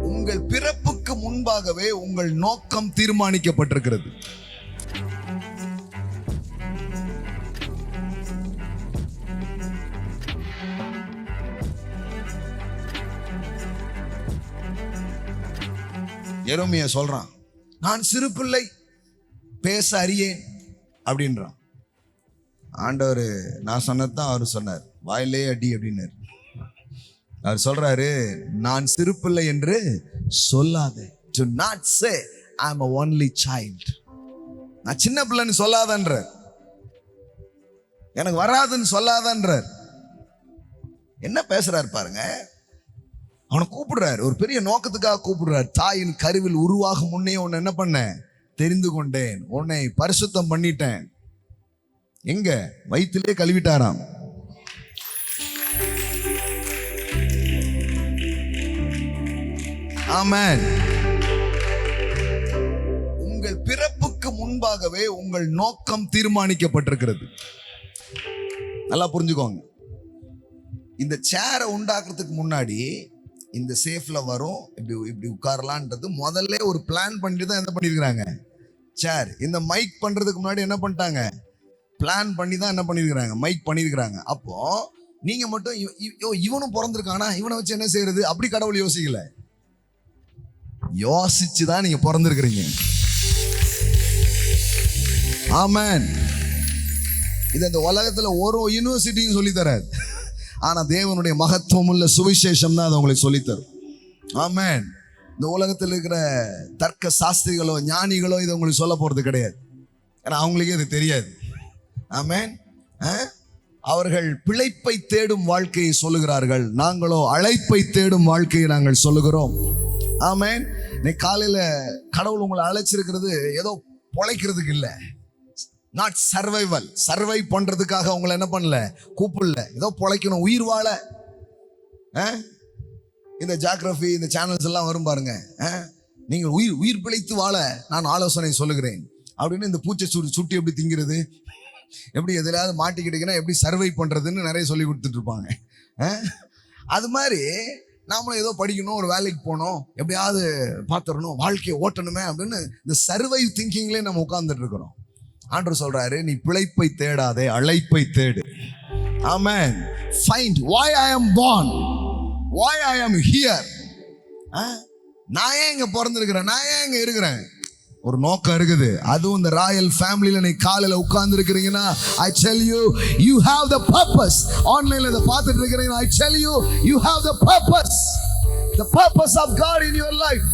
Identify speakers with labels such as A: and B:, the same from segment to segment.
A: உங்கள் பிறப்புக்கு முன்பாகவே உங்கள் நோக்கம் தீர்மானிக்கப்பட்டிருக்கிறது. எரோமியா சொல்றான் நான் சிறு பிள்ளை பேச அறியேன் அப்படின்றான். ஆண்டவர் நான் சொன்னதுதான் அவர் சொன்னார். வாயிலே அடி அப்படின்னாரு. அவர் சொல்றாரு நான் சிறு பிள்ளை என்று சொல்லாதே. Do not say I a only child நான் சின்ன பிள்ளைன்னு சொல்லாதன்றார். எனக்கு வராதுன்னு சொல்லாதன்றார். என்ன பேசுறாரு பாருங்க. அவனை கூப்பிடுறாரு. ஒரு பெரிய நோக்கத்துக்காக கூப்பிடுறாரு. தாயின் கருவில் உருவாகும் முன்னே உன்னை என்ன பண்ணேன் தெரிந்து கொண்டேன். உன்னை பரிசுத்தம் பண்ணிட்டேன். எங்க? வயிற்றிலே கழுவிட்டாராம். ஆமென். உங்கள் பிறப்புக்கு முன்பாகவே உங்கள் நோக்கம் தீர்மானிக்கப்பட்டிருக்கிறது. நல்லா புரிஞ்சுக்கோங்க. இந்த சேரை உண்டாக்குறதுக்கு முன்னாடி இந்த சேஃப்ல வரும் இப்படி இப்படி உட்காரலான்றது முதல்ல ஒரு பிளான் பண்ணிட்டு தான் என்ன பண்ணியிருக்கிறாங்க சேர் இந்த மைக் பண்றதுக்கு முன்னாடி என்ன பண்ணிட்டாங்க? பிளான் பண்ணி தான் என்ன பண்ணியிருக்கிறாங்க மைக் பண்ணியிருக்கிறாங்க அப்போ நீங்க மட்டும் யோ, இவனும் பிறந்திருக்கானா? இவனை வச்சு என்ன செய்யறது? அப்படி கடவுள் யோசிக்கல. யோசிச்சு தான் நீங்கள் பிறந்திருக்கிறீங்க. ஆமென். இது இந்த உலகத்தில் ஒரு யூனிவர்சிட்டியும் சொல்லித்தராது. தராது தேவனுடைய மகத்துவம் உள்ள சுவிசேஷம் தான் அதை உங்களுக்கு சொல்லித்தரும். ஆமேன். இந்த உலகத்தில் இருக்கிற தர்க்க சாஸ்திரிகளோ ஞானிகளோ இதை உங்களுக்கு சொல்ல போகிறது கிடையாது. ஏன்னா அவங்களுக்கே இது தெரியாது. ஆமேன். ஆ? அவர்கள் பிழைப்பை தேடும் வாழ்க்கையை சொல்லுகிறார்கள். நாங்களோ அழைப்பை தேடும் வாழ்க்கையை நாங்கள் சொல்லுகிறோம். ஆமேன். இன்னைக்கு காலையில கடவுள் உங்களை அழைச்சிருக்கிறது ஏதோ பொழைக்கிறதுக்கு இல்லை. நாட் சர்வைவல் சர்வை பண்றதுக்காக உங்களை என்ன பண்ணல? கூப்பிடல. ஏதோ பொழைக்கணும். உயிர் வாழ. ஆ? இந்த ஜாகிரபி இந்த சேனல்ஸ் எல்லாம் வரும் பாருங்க. ஆ? நீங்கள் உயிர் உயிர் பிழைத்து வாழ நான் ஆலோசனை சொல்லுகிறேன். அப்படின்னு இந்த பூச்சை சுட்டு சுட்டி எப்படி திங்கிறது? எப்படி எதிலாவது மாட்டிக்கிட்டீங்கன்னா எப்படி சர்வை பண்ணுறதுன்னு நிறைய சொல்லி கொடுத்துட்ருப்பாங்க ஆ? அது மாதிரி நாமளும் ஏதோ படிக்கணும் ஒரு வேலைக்கு போகணும் எப்படியாவது பார்த்துடணும் வாழ்க்கையை ஓட்டணுமே அப்படின்னு இந்த சர்வை திங்கிங்லேயே நம்ம உட்காந்துட்டு இருக்கிறோம். ஆண்டர் சொல்றாரு நீ பிழைப்பை தேடாதே அழைப்பை தேடு. ஆமேன் ஃபைண்ட் வாய் ஐ ஆம் பான் வாய் ஐ ஆம் ஹியர் ஆ? நான் ஏன் இங்கே பிறந்திருக்கிறேன்? நான் ஏன் இங்கே இருக்கிறேன்? ஒரு நோக்கம் இருக்குது. அதுவும் இந்த ராயல் ஃபேமிலியில் நீ காலையில் உட்கார்ந்து இருக்கிறீங்கன்னா I tell you you have the purpose ஆன்லைனில் இதை பார்த்துட்டு இருக்கிறீங்க I tell you you have the purpose the purpose of God in your life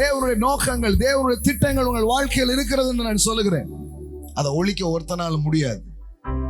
A: தேவனுடைய நோக்கங்கள் தேவனுடைய திட்டங்கள் உங்கள் வாழ்க்கையில் இருக்கிறதுன்னு நான் சொல்லுகிறேன். அதை ஒழிக்க ஒருத்தனால முடியாது.